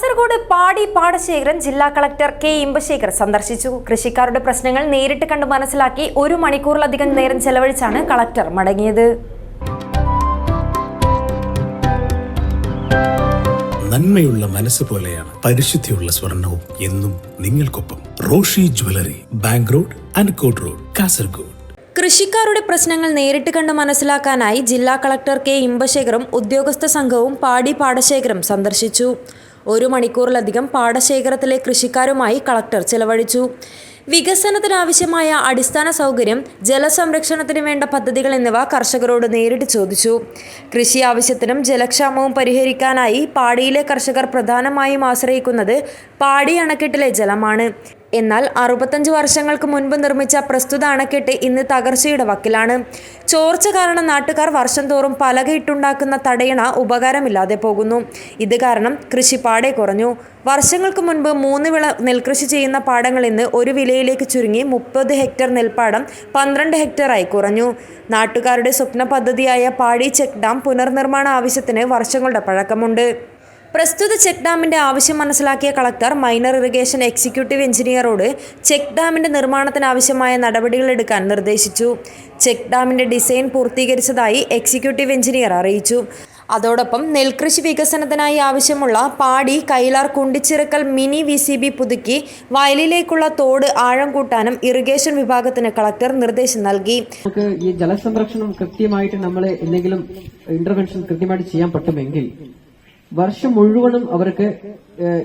കാസർഗോഡ് പാടി പാടശേഖരൻ ജില്ലാ collector K Inbasekar സന്ദർശിച്ചു. കൃഷിക്കാരുടെ പ്രശ്നങ്ങൾ നേരിട്ട് കണ്ട് മനസ്സിലാക്കി ഒരു മണിക്കൂറിലധികം നേരം ചെലവഴിച്ചാണ് കളക്ടർ മടങ്ങിയത്. നന്മയുള്ള മനസ്സ് പോലെയാണ് പരിശുദ്ധിയുള്ള സ്വർണവും എന്നും നിങ്ങൾക്കൊപ്പം റോഷി ജ്വല്ലറി ബാങ്ക് റോഡ് അൻകോട്ട് റോഡ് കാസർഗോഡ്. കൃഷിക്കാരുടെ പ്രശ്നങ്ങൾ നേരിട്ട് കണ്ട് മനസ്സിലാക്കാനായി ജില്ലാ കളക്ടർ കെ ഇമ്പശേഖറും ഉദ്യോഗസ്ഥ സംഘവും പാടി പാടശേഖരം സന്ദർശിച്ചു. ഒരു മണിക്കൂറിലധികം പാടശേഖരത്തിലെ കൃഷിക്കാരുമായി കളക്ടർ ചെലവഴിച്ചു. വികസനത്തിനാവശ്യമായ അടിസ്ഥാന സൗകര്യം ജലസംരക്ഷണത്തിന് വേണ്ട പദ്ധതികൾ എന്നിവ കർഷകരോട് നേരിട്ട് ചോദിച്ചു. കൃഷി ആവശ്യത്തിനും ജലക്ഷാമവും പരിഹരിക്കാനായി പാടിയിലെ കർഷകർ പ്രധാനമായും ആശ്രയിക്കുന്നത് പാടി അണക്കെട്ടിലെ ജലമാണ്. എന്നാൽ അറുപത്തഞ്ച് വർഷങ്ങൾക്ക് മുൻപ് നിർമ്മിച്ച പ്രസ്തുത അണക്കെട്ട് ഇന്ന് തകർച്ചയുടെ വക്കിലാണ്. ചോർച്ച കാരണം നാട്ടുകാർ വർഷം തോറും പലകയിട്ടുണ്ടാക്കുന്ന തടയണ ഉപകാരമില്ലാതെ പോകുന്നു. ഇത് കാരണം കൃഷി പാടെ കുറഞ്ഞു. വർഷങ്ങൾക്ക് മുൻപ് മൂന്ന് വിള നെൽകൃഷി ചെയ്യുന്ന പാടങ്ങൾ ഇന്ന് ഒരു വിലയിലേക്ക് ചുരുങ്ങി മുപ്പത് ഹെക്ടർ നെൽപ്പാടം പന്ത്രണ്ട് ഹെക്ടറായി കുറഞ്ഞു. നാട്ടുകാരുടെ സ്വപ്ന പദ്ധതിയായ പാടി ചെക്ക് ഡാം പുനർനിർമ്മാണ ആവശ്യത്തിന് വർഷങ്ങളുടെ പഴക്കമുണ്ട്. പ്രസ്തുത ചെക്ക് ഡാമിന്റെ ആവശ്യം മനസ്സിലാക്കിയ കളക്ടർ മൈനർ ഇറിഗേഷൻ എക്സിക്യൂട്ടീവ് എഞ്ചിനീയറോട് ചെക്ക് ഡാമിന്റെ നിർമ്മാണത്തിന് ആവശ്യമായ നടപടികൾ എടുക്കാൻ നിർദ്ദേശിച്ചു. ചെക്ക് ഡാമിന്റെ ഡിസൈൻ പൂർത്തീകരിച്ചതായി എക്സിക്യൂട്ടീവ് എഞ്ചിനീയർ അറിയിച്ചു. അതോടൊപ്പം നെൽകൃഷി വികസനത്തിനായി ആവശ്യമുള്ള Padi Kailar Kundichirakkal mini V C B പുതുക്കി വയലിലേക്കുള്ള തോട് ആഴം കൂട്ടാനും ഇറിഗേഷൻ വിഭാഗത്തിന് കളക്ടർ നിർദ്ദേശം നൽകി. നമുക്ക് ഈ ജലസംരക്ഷണം കൃത്യമായിട്ട് നമ്മൾ എന്തെങ്കിലും ഇന്റർവെൻഷൻ കൃത്യമായിട്ട് ചെയ്യാൻ പറ്റുമെങ്കിൽ വർഷം മുഴുവനും അവർക്ക്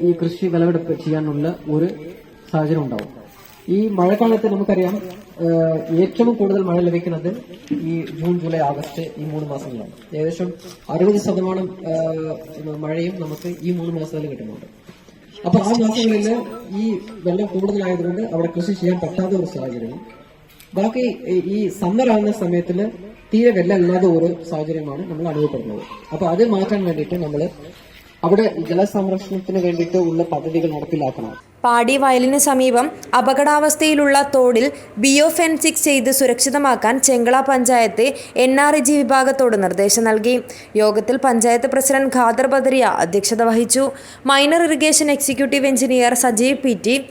ഈ കൃഷി വിളവെടുപ്പ് ചെയ്യാനുള്ള ഒരു സാഹചര്യം ഉണ്ടാവും. ഈ മഴക്കാലത്ത് നമുക്കറിയാം ഏറ്റവും കൂടുതൽ മഴ ലഭിക്കുന്നത് ഈ ജൂൺ ജൂലൈ ആഗസ്റ്റ് ഈ മൂന്ന് മാസങ്ങളാണ് ഏകദേശം അറുപത് ശതമാനം മഴയും നമുക്ക് ഈ മൂന്ന് മാസത്തിൽ കിട്ടുന്നുണ്ട്. അപ്പൊ ആ മാസങ്ങളിൽ ഈ വെള്ളം കൂടുതലായതുകൊണ്ട് അവിടെ കൃഷി ചെയ്യാൻ പറ്റാത്ത ഒരു സാഹചര്യവും ബാക്കി ഈ- ആവുന്ന സമയത്തിൽ തീരെ വെള്ളമില്ലാത്ത ഒരു സാഹചര്യമാണ് നമ്മൾ അനുഭവപ്പെടുന്നത്. അപ്പൊ അത് മാറ്റാൻ വേണ്ടിയിട്ട് നമ്മൾ അവിടെ ജലസംരക്ഷണത്തിന് വേണ്ടിയിട്ട് ഉള്ള പദ്ധതികൾ നടപ്പിലാക്കണം. പാടി വയലിന് സമീപം അപകടാവസ്ഥയിലുള്ള തോടിൽ ബിയോ ചെയ്ത് സുരക്ഷിതമാക്കാൻ Chengala panchayat N R G വിഭാഗത്തോട് നിർദ്ദേശം നൽകി. യോഗത്തിൽ പഞ്ചായത്ത് പ്രസിഡന്റ് ഖാദർ ബദരിയ അധ്യക്ഷത വഹിച്ചു. Minor irrigation executive engineer Sajeev P T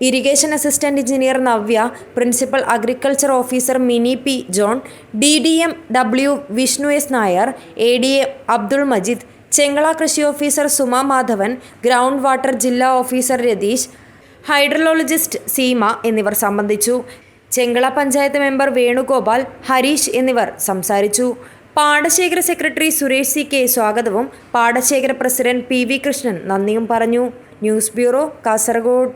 irrigation assistant engineer Navya principal agriculture officer Mini P John D D M W Vishnu S Nair A D A Abdul Majeed Chengala കൃഷി officer Suma Madhavan ground water ജില്ലാ officer Ratheesh hydrologist Seema എന്നിവർ സംബന്ധിച്ചു. Chengala panchayat member Venugopal Harish എന്നിവർ സംസാരിച്ചു. പാടശേഖര secretary Suresh C K സ്വാഗതവും പാടശേഖര president P V Krishnan നന്ദിയും പറഞ്ഞു. News bureau Kasaragod.